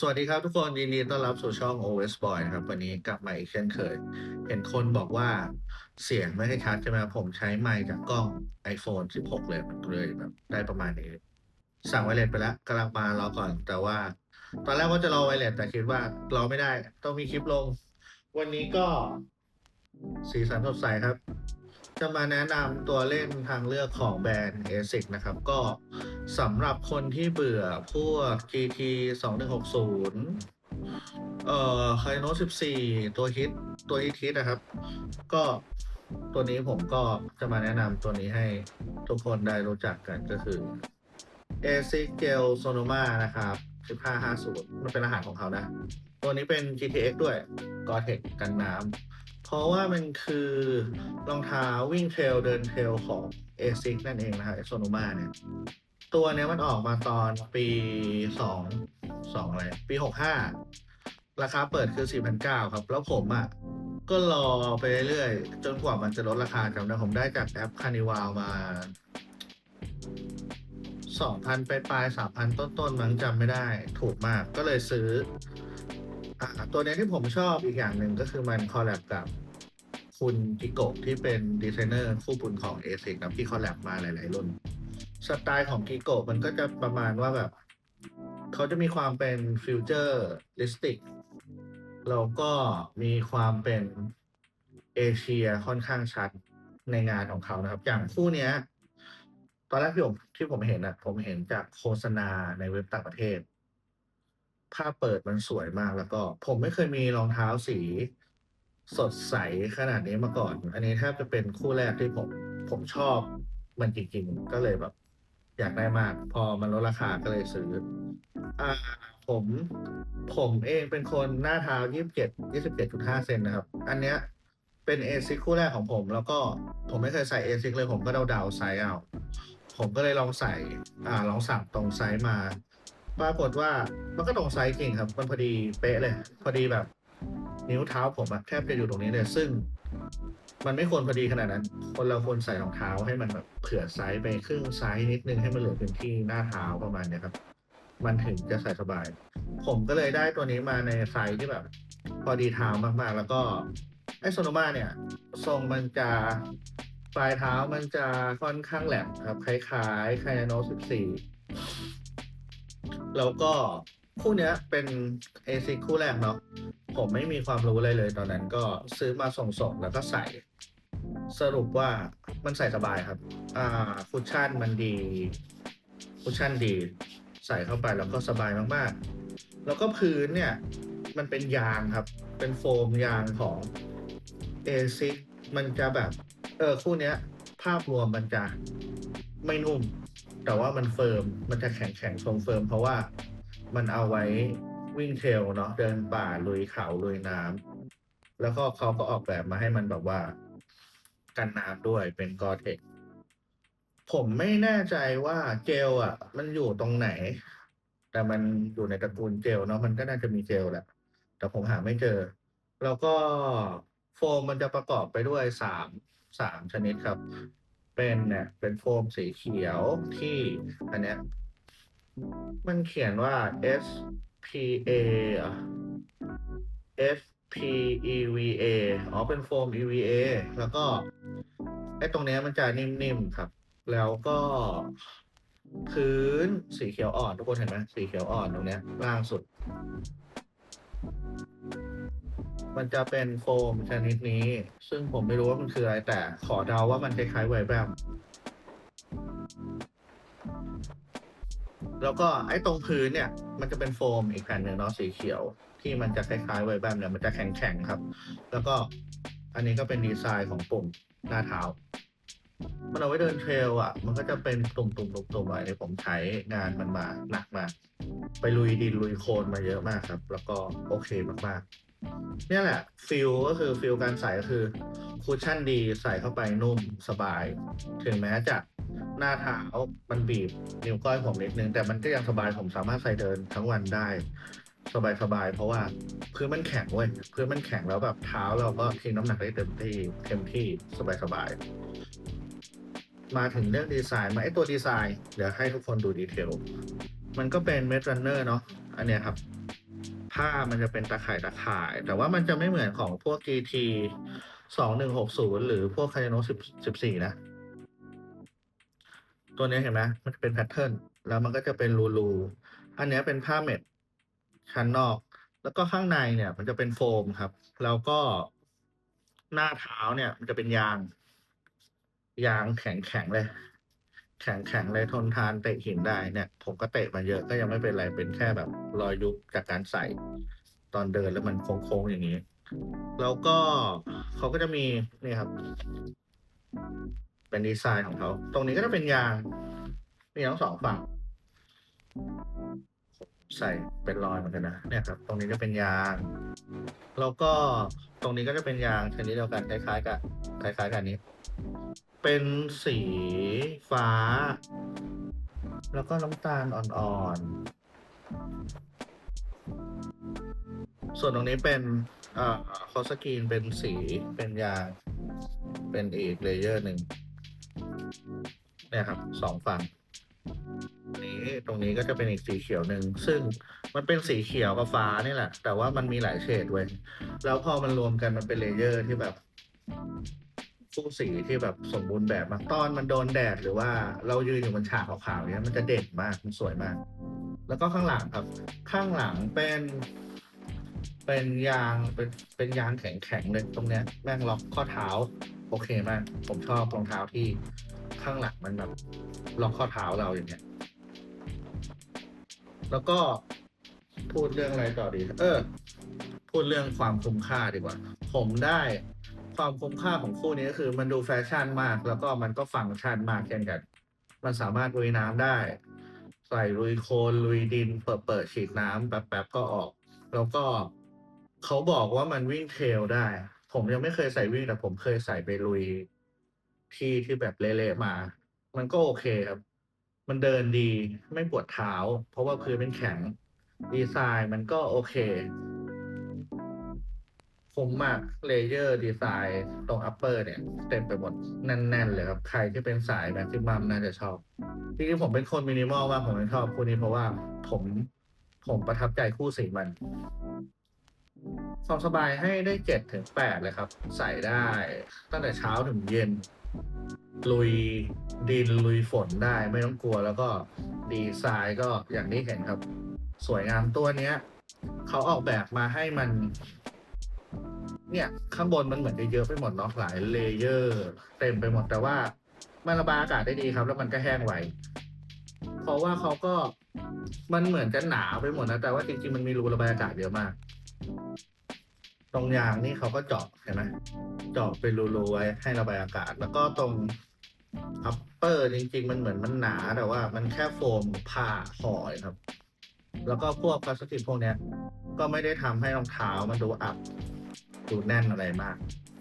สวัสดีครับทุกคนยินดีต้อนรับสู่ช่อง OS Boy นะครับ วันนี้กลับมาอีกเช่นเคย เห็นคนบอกว่าเสียงไม่ได้ชัดใช่ไหมผมใช้ไมค์จากกล้อง iPhone 16 เลยมันเลยแบบได้ประมาณนี้ สั่งไวเลสไปแล้วกำลังมารอก่อน แต่ว่า ตอนแรกว่าจะรอไวเลสแต่คิดว่ารอไม่ได้ ต้องมีคลิปลง วันนี้ก็สีสันสดใสครับ จะมาแนะนำตัวเล่นทางเลือกของแบรนด์ ASIC นะครับ ก็สำหรับคนที่เบื่อพวก GT 2160 เอ่อ Kino 14 ตัวฮิตตัวฮิตฮิตนะครับ ก็ตัวนี้ผมก็จะมาแนะนำตัวนี้ให้ทุกคนได้รู้จักกันก็คือ ASIC Gel Sonoma นะครับ 1550 มันเป็นรหัสของเขานะ ตัวนี้เป็น GTX ด้วย Gore-Tex กันน้ำ เพราะว่ามันคือรองเท้าวิ่งเทรลเดินเทรลของ ASIC นั่นเองนะครับ Sonoma เนี่ย ตัวเนี้ยมันออกมาตอนปีสองสองอะไร ปีหกห้าราคาเปิดคือสี่พันเก้าครับ แล้วผมอะ ก็รอไปเรื่อยๆ จนกว่ามันจะลดราคาจำได้ผมได้จากแอปคานิวาลมาสองพันไปปลายสามพันต้นๆมั้งจำไม่ได้ ถูกมากก็เลยซื้อ อ่าตัวเนี้ยที่ผมชอบอีกอย่างหนึ่งก็คือมันคอลแลบกับคุณกิโกะที่เป็นดีไซเนอร์คู่บุญของ ASIC ครับที่คอลแลบมาหลาย ๆ รุ่น สไตล์ของกิโกะมันก็จะประมาณว่าแบบ เขาจะมีความเป็นฟิวเจอร์ลิสติกแล้วก็มีความเป็นเอเชียค่อนข้างชัดในงานของเขานะครับ อย่างคู่เนี้ย ตอนแรกที่ผมที่ผมเห็นอะผมเห็นจากโฆษณาในเว็บต่างประเทศ ภาพเปิดมันสวยมากแล้วก็ ผมไม่เคยมีรองเท้าสี สดใสขนาดนี้มาก่อน อันนี้แทบจะเป็นคู่แรกที่ผม ผมชอบมันจริงๆ ก็เลยแบบ อยากได้มาก พอมันลดราคาก็เลยซื้อ อ่า ผม ผมเองเป็นคนหน้าเท้า27 27.5เซนนะครับ อันเนี้ยเป็นเอซิกคู่แรกของผม แล้วก็ผมไม่เคยใส่เอซิกเลยผมก็เดาๆไซส์เอา ผมก็เลยลองใส่ อ่า ลองสั่งตรงไซส์มา ปรากฏว่ามันก็ตรงไซส์จริงครับ มันพอดีเป๊ะเลย พอดีแบบ นิ้วเท้าผมอะแทบจะอยู่ตรงนี้เลย ซึ่ง มันไม่ควรพอดีขนาดนั้น คนเราควรใส่รองเท้าให้มันแบบเผื่อไซส์ไปครึ่งไซส์นิดนึงให้มันเหลือพื้นที่หน้าเท้าประมาณเนี้ยครับ มันถึงจะใส่สบาย ผมก็เลยได้ตัวนี้มาในไซส์ที่แบบ พอดีเท้ามากๆ แล้วก็ไอโซโนมาเนี่ยทรงมันจะปลายเท้ามันจะค่อนข้างแหลมครับ คล้ายๆไคนาโน14 แล้วก็คู่เนี้ยเป็นเอซิคู่แรกเนาะผมไม่มีความรู้อะไรเลยตอนนั้นก็ซื้อมาส่งๆแล้วก็ใส่ สรุปว่ามันใส่สบายครับ อ่าคุชชั่นมันดีคุชชั่นดี ใส่เข้าไปแล้วก็สบายมากๆ แล้วก็พื้นเนี่ย มันเป็นยางครับ เป็นโฟมยางของเอซิมันจะแบบ เออคู่เนี้ย ภาพรวมมันจะไม่นุ่ม แต่ว่ามันเฟิร์มมันจะแข็งแข็งทรงเฟิร์มเพราะว่ามันเอาไว้วิ่งเทรลเนาะเดินป่าลุยเขาลุยน้ำแล้วก็เขาก็ออกแบบมาให้มันแบบว่า กันน้ำด้วยเป็นกอเทคผมไม่แน่ใจว่าเจลอะ มันอยู่ตรงไหน แต่มันอยู่ในตระกูลเจลเนาะมันก็น่าจะมีเจลแหละ แต่ผมหาไม่เจอ แล้วก็โฟมมันจะประกอบไปด้วยสามสามชนิดครับ เป็นเนี่ยเป็นโฟมสีเขียวที่อันเนี้ยมันเขียนว่า S P A S P E V A อ๋อ เป็นโฟม EVA แล้วก็ไอ้ตรงเนี้ยมันจะนิ่มๆครับ แล้วก็พื้นสีเขียวอ่อนทุกคนเห็นไหมสีเขียวอ่อนตรงเนี้ยล่างสุด มันจะเป็นโฟมชนิดนี้ ซึ่งผมไม่รู้ว่ามันคืออะไรแต่ขอเดาว่ามันคล้ายๆไวแบมแล้วก็ไอ้ตรงพื้นเนี่ย มันจะเป็นโฟมอีกแผ่นหนึ่งเนาะสีเขียว ที่มันจะคล้ายๆไวแบมเนี่ยมันจะแข็งๆครับ แล้วก็อันนี้ก็เป็นดีไซน์ของปุ่มหน้าเท้ามันเอาไว้เดินเทรลอะ มันก็จะเป็นตุ่มๆตุ่มๆอะไรเนี่ยผมใช้งานมันมาหนักมาก ไปลุยดินลุยโคลนมาเยอะมากครับ แล้วก็โอเคมากๆ เนี่ยแหละฟิลก็คือฟิลการใส่ก็คือคุชชั่นดีใส่เข้าไปนุ่มสบาย ถึงแม้จะหน้าเท้ามันบีบนิ้วก้อยผมนิดนึง แต่มันก็ยังสบายผมสามารถใส่เดินทั้งวันได้ สบายสบายเพราะว่าพื้นมันแข็งเว้ยพื้นมันแข็งแล้วแบบเท้าเราก็ทิ้งน้ำหนักได้เต็มที่เต็มที่สบายสบายมาถึงเรื่องดีไซน์มาไอตัวดีไซน์เดี๋ยวให้ทุกคนดูดีเทลมันก็เป็นเม d รันเนอร์เนาะอันเนี้ยครับ ผ้ามันจะเป็นตะข่ายตะข่าย แต่ว่ามันจะไม่เหมือนของพวก GT สองหนึ่งหกศูนย์หรือพวกคายโนสิบสิบสี่นะ ตัวนี้เห็นไหมมันจะเป็นแพทเทิร์นแล้วมันก็จะเป็นรูรูอันนี้เป็นผ้าเม็ดชั้นนอก แล้วก็ข้างในเนี่ย มันจะเป็นโฟมครับ แล้วก็หน้าเท้าเนี่ย มันจะเป็นยาง ยางแข็งแข็งๆเลย แข็งแข็งๆเลยทนทานเตะหินได้เนี่ย ผมก็เตะมาเยอะก็ยังไม่เป็นไรเป็นแค่แบบรอยยุบจากการใส่ ตอนเดินแล้วมันโค้งๆอย่างนี้ แล้วก็เขาก็จะมีนี่ครับ เป็นดีไซน์ของเขา ตรงนี้ก็จะเป็นยางมีทั้งสองฝั่งใส่เป็นรอยเหมือนกันนะเนี่ยครับ ตรงนี้จะเป็นยางแล้วก็ตรงนี้ก็จะเป็นยางชนิดเดียวกันคล้ายๆกับคล้ายๆกันนี้ เป็นสีฟ้า แล้วก็น้ำตาลอ่อนๆ ส่วนตรงนี้เป็นเอ่อคอสกรีนเป็นสีเป็นยาง เป็นอีกเลเยอร์หนึ่งเนี่ยครับสองฝั่งนี้ตรงนี้ก็จะเป็นอีกสีเขียวหนึ่งซึ่งมันเป็นสีเขียวกับฟ้านี่แหละ แต่ว่ามันมีหลายเฉดเว้ยแล้วพอมันรวมกันมันเป็นเลเยอร์ที่แบบ สู้สีที่แบบสมบูรณ์แบบมากตอนมันโดนแดดหรือว่าเรายืนอยู่บนฉากขาวๆเนี้ยมันจะเด่นมากมันสวยมาก แล้วก็ข้างหลังครับ ข้างหลังเป็น เป็นยางเป็นเป็นยางแข็งๆเลยตรงเนี้ยแม่งล็อกข้อเท้า โอเคมาก ผมชอบรองเท้าที่ข้างหลังมันแบบล็อกข้อเท้าเราอย่างเงี้ย แล้วก็พูดเรื่องอะไรต่อดี เออ พูดเรื่องความคุ้มค่าดีกว่า ผมได้ ความคุ้มค่าของคู่นี้ก็คือ มันดูแฟชั่นมาก แล้วก็มันก็ฟังก์ชันมากเช่นกัน มันสามารถลุยน้ำได้ ใส่ลุยโคลนลุยดิน เปิดเปิดฉีดน้ำแป๊บๆก็ออก แล้วก็เขาบอกว่ามันวิ่งเทรลได้ ผมยังไม่เคยใส่วิ่งแต่ผมเคยใส่ไปลุยที่ที่แบบเละๆมา มันก็โอเคครับ มันเดินดีไม่ปวดเท้า เพราะว่าพื้นเป็นแข็ง ดีไซน์มันก็โอเค ผมมากเลเยอร์ดีไซน์ตรงอัปเปอร์เนี่ย เต็มไปหมดแน่น ๆ เลยครับ ใครที่เป็นสายแม็กซิมัมน่าจะชอบจริงๆผมเป็นคนมินิมอลมากผมไม่ชอบคู่นี้เพราะว่าผมผมประทับใจคู่สีมันความสบายให้ได้เจ็ดถึงแปดเลยครับ ใส่ได้ตั้งแต่เช้าถึงเย็น ลุยดินลุยฝนได้ไม่ต้องกลัวแล้วก็ดีไซน์ก็อย่างที่เห็นครับ สวยงามตัวเนี้ย เขาออกแบบมาให้มัน เนี่ยข้างบนมันเหมือนจะเยอะไปหมดเนาะหลายเลเยอร์ เต็มไปหมดแต่ว่ามันระบายอากาศได้ดีครับ แล้วมันก็แห้งไวเพราะว่าเขาก็มันเหมือนจะหนาไปหมดนะแต่ว่าจริงๆมันมีรูระบายอากาศเยอะมาก ตรงยางนี่เขาก็เจาะเห็นไหมเจาะเป็นรูๆไว้ให้ระบายอากาศ แล้วก็ตรงอัปเปอร์จริง ๆ มันเหมือนมันหนาแต่ว่า มันแค่โฟมผ้าห่อครับ แล้วก็พวกพลาสติกพวกเนี้ย ก็ไม่ได้ทำให้รองเท้ามันดูอับ ดูแน่นอะไรมาก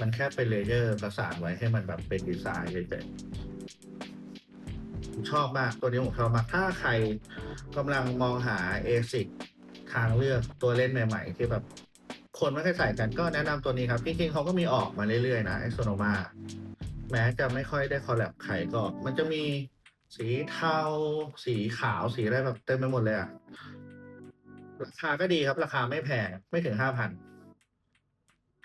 มันแค่เป็นเลเยอร์ประสานไว้ให้มันแบบเป็นดีไซน์เฉยๆผมชอบมากตัวนี้ผมชอบมาก ถ้าใครกำลังมองหา ASIC ทางเลือกตัวเล่นใหม่ๆ ที่แบบคนไม่เคยใส่กันก็แนะนำตัวนี้ครับจริงๆเขาก็มีออกมาเรื่อยๆนะไอโซโนมาแม้จะไม่ค่อยได้คอลแลบใครก็มันจะมีสีเทา สีขาวสีอะไรแบบเต็มไปหมดเลยอะราคาก็ดีครับ ราคาไม่แพง ไม่ถึงห้าพัน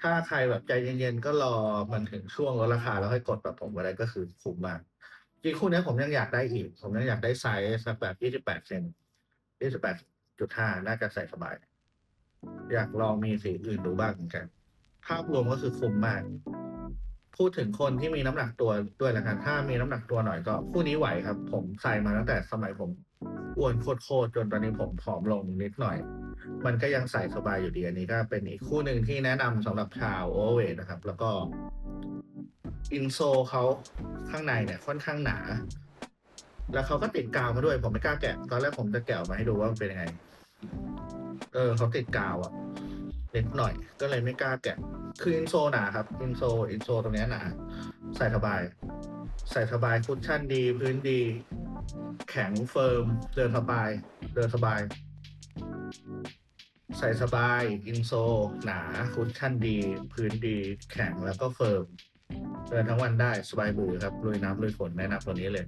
ถ้าใครแบบใจเย็นๆก็รอมันถึงช่วงลดราคาแล้วค่อยกดแบบผมก็ได้ก็คือคุ้มมากจริงคู่นี้ผมยังอยากได้อีก ผมยังอยากได้ไซส์สักแบบ28เซน28.5น่าจะใส่สบาย อยากลองมีสีอื่นดูบ้างเหมือนกัน ภาพรวมก็คือคุ้มมาก พูดถึงคนที่มีน้ำหนักตัวด้วยละกันถ้ามีน้ำหนักตัวหน่อยก็ คู่นี้ไหวครับ ผมใส่มาตั้งแต่สมัยผม อ้วนโคตรๆจนตอนนี้ผมผอมลงนิดหน่อย มันก็ยังใส่สบายอยู่ดีอันนี้ก็เป็นอีกคู่หนึ่งที่แนะนำสำหรับชาวโอเวอร์นะครับ แล้วก็อินโซเขาข้างในเนี่ยค่อนข้างหนา แล้วเขาก็ติดกาวมาด้วย ผมไม่กล้าแกะ ตอนแรกผมจะแกะออกมาให้ดูว่ามันเป็นยังไง เออเขาติดกาวอะนิดหน่อย ก็เลยไม่กล้าแกะ คืออินโซหนาครับอินโซอินโซตรงเนี้ยหนา ใส่สบาย ใส่สบายคุชชั่นดี พื้นดี แข็งเฟิร์ม เดินสบาย เดินสบาย ใส่สบาย อินโซ หนาคุชชั่นดี พื้นดี แข็งแล้วก็เฟิร์ม เดินทั้งวันได้สบายบูครับลุยน้ำลุยฝนแนะนำตัวนี้เลย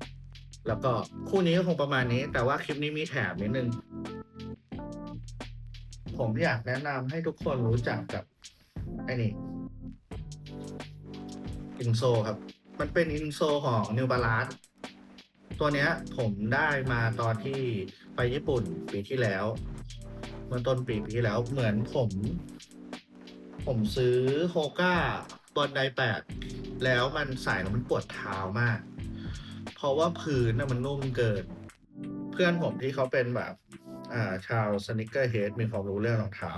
แล้วก็คู่นี้ก็คงประมาณนี้ แต่ว่าคลิปนี้มีแถมนิดนึงผผมอยากแนะนำให้ทุกคนรู้จักกับไอ้นี่อินโซครับ มันเป็นอินโซของ New Balance ตัวเนี้ยผมได้มาตอนที่ไปญี่ปุ่นปีที่แล้ว เมื่อต้นปีปีที่แล้วเหมือนผม ผมซื้อโฮก้าบอลไดแปดแล้วมันใส่แล้วมันปวดเท้ามาก เพราะว่าพื้นน่ะมันนุ่มเกิน เพื่อนผมที่เขาเป็นแบบ อ่าชาวสนิเกอร์เฮดมีความรู้เรื่องรองเท้า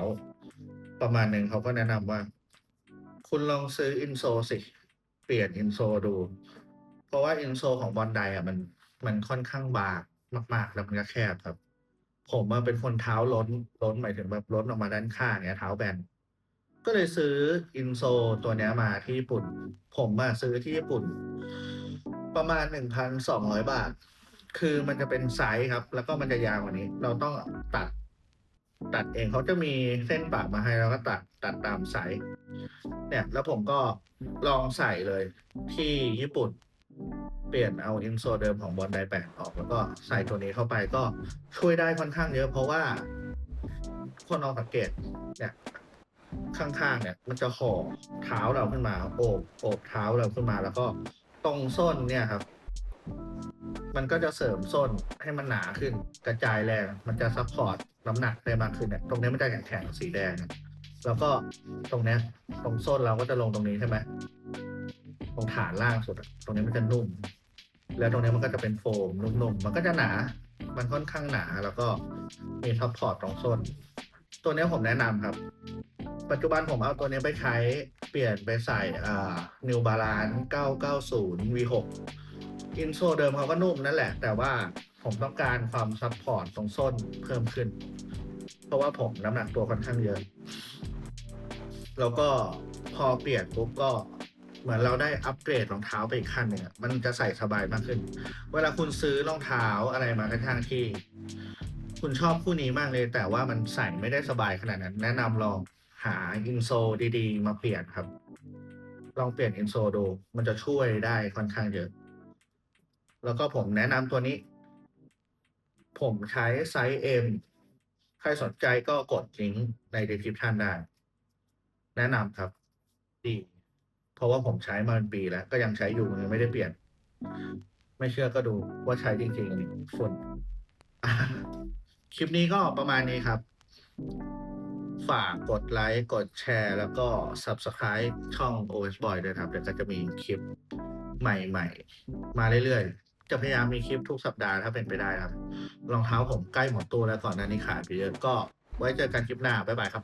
ประมาณหนึ่งเขาก็แนะนำว่า คุณลองซื้ออินโซสิ เปลี่ยนอินโซดู เพราะว่าอินโซของบอลไดอะมัน มันค่อนข้างบางมาก ๆ แล้วมันก็แคบครับ ผมมาเป็นคนเท้าล้นล้นหมายถึงแบบล้นออกมาด้านข้างเนี้ยเท้าแบนก็เลยซื้ออินโซตัวเนี้ยมาที่ญี่ปุ่น ผมมาซื้อที่ญี่ปุ่น ประมาณหนึ่งพันสองร้อยบาท คือมันจะเป็นไซส์ครับ แล้วก็มันจะยาวกว่านี้ เราต้องตัด ตัดเองเขาจะมีเส้นปะมาให้แล้วก็ตัดตัดตามไซส์เนี่ย แล้วผมก็ลองใส่เลยที่ญี่ปุ่น เปลี่ยนเอาอินโซเดิมของบอลไดแปดออก แล้วก็ใส่ตัวนี้เข้าไปก็ช่วยได้ค่อนข้างเยอะ เพราะว่าคนลองสังเกตเนี่ยข้างๆเนี่ย มันจะห่อเท้าเราขึ้นมาโอบโอบเท้าเราขึ้นมา แล้วก็ตรงส้นเนี่ยครับ มันก็จะเสริมส้นให้มันหนาขึ้น กระจายแรง มันจะซัพพอร์ตน้ำหนักได้มากขึ้นเนี่ยตรงนี้มันจะแข็งแข็งๆสีแดงอะแล้วก็ตรงเนี้ยตรงส้นเราก็จะลงตรงนี้ใช่ไหม รงฐานล่างสุดตรงนี้มันจะนุ่ม แล้วตรงนี้มันก็จะเป็นโฟมนุ่มๆมันก็จะหนา มันค่อนข้างหนาแล้วก็มีซัพพอร์ตตรงส้น ตัวนี้ผมแนะนำครับ ปัจจุบันผมเอาตัวนี้ไปใช้เปลี่ยนไปใส่อ่า New Balance 990 V6 อินโซเดิมเขาก็นุ่มนั่นแหละ แต่ว่าผมต้องการความซัพพอร์ตตรงส้นเพิ่มขึ้น เพราะว่าผมน้ำหนักตัวค่อนข้างเยอะ แล้วก็พอเปลี่ยนปุ๊บก็ เหมือนเราได้อัปเกรดรองเท้าไปอีกขั้นหนึ่งมันจะใส่สบายมากขึ้น เวลาคุณซื้อรองเท้าอะไรมากระทั่งที่ คุณชอบคู่นี้มากเลย แต่ว่ามันใส่ไม่ได้สบายขนาดนั้น แนะนำลองหาอินโซดีๆ มาเปลี่ยนครับ ลองเปลี่ยนอินโซดู มันจะช่วยได้ค่อนข้างเยอะ แล้วก็ผมแนะนำตัวนี้ ผมใช้ไซส์ M ใครสนใจก็กดลิงก์ใน description ได้ แนะนำครับ ดี เพราะว่าผมใช้มาเป็นปีแล้ว ก็ยังใช้อยู่ยังไม่ได้เปลี่ยน ไม่เชื่อก็ดูว่าใช้จริงๆนี่ฝุ่นอะคลิปนี้ก็ประมาณนี้ครับ ฝากกดไลค์ กดแชร์ แล้วก็ Subscribe ช่อง OS Boy ด้วยครับ เดี๋ยวก็จะมีคลิปใหม่ๆ มาเรื่อยๆ จะพยายามมีคลิปทุกสัปดาห์ถ้าเป็นไปได้ครับ รองเท้าผมใกล้หมดตัวแล้วก่อนหน้านี้ขายไปเยอะก็ไว้เจอกันคลิปหน้า บ๊ายบายครับ